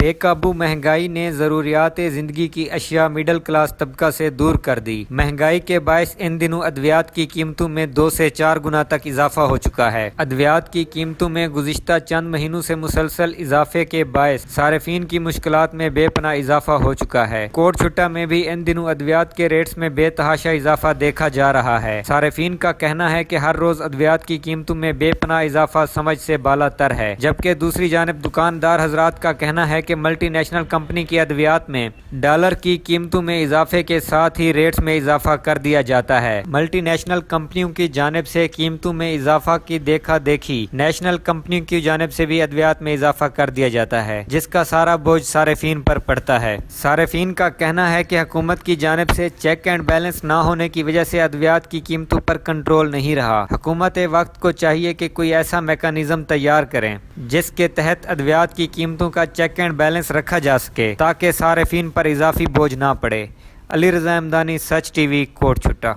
बेकाबू महँगाई ने ज़रूरियात ज़िंदगी की अशिया मिडल क्लास तबका से दूर कर दी। महँगाई के बायस इन दिनों अद्वियात की कीमतों में दो से चार गुना तक इजाफा हो चुका है। अद्वियात की कीमतों में गुजशत चंद महीनों से मुसलसल इजाफे के बायस सार्फिन की मुश्किल में बेपना इजाफा हो चुका है। कोट छुट्टा में भी इन दिनों अद्वियात के रेट्स में बेतहाशा इजाफा देखा जा रहा है। सार्फिन का कहना है की हर रोज अद्वियात की कीमतों में बेपना इजाफा समझ से बाला तर है, जबकि दूसरी जानब दुकानदार हजरात का कहना है कि मल्टीनेशनल कंपनी की अद्वियात में डॉलर की कीमतों में इजाफे के साथ ही रेट्स में इजाफा कर दिया जाता है। मल्टीनेशनल कंपनियों की जानब से कीमतों में इजाफा की देखा देखी नेशनल कंपनियों की जानब से भी अद्वियात में इजाफा कर दिया जाता है, जिसका सारा बोझ सार्फिन पर पड़ता है। सार्फिन का कहना है कि हुकूमत की जानब से चेक एंड बैलेंस ना होने की वजह से अद्वियात की कीमतों पर कंट्रोल नहीं रहा। हुकूमत वक्त को चाहिए कि कोई ऐसा मेकानिज़म तैयार करें, जिसके तहत अद्वियात की कीमतों का चेक एंड बैलेंस रखा जा सके ताकि सारे सार्फिन पर इजाफी बोझ ना पड़े। अली रजा अमदानी सच टीवी कोर्ट छुट्टा।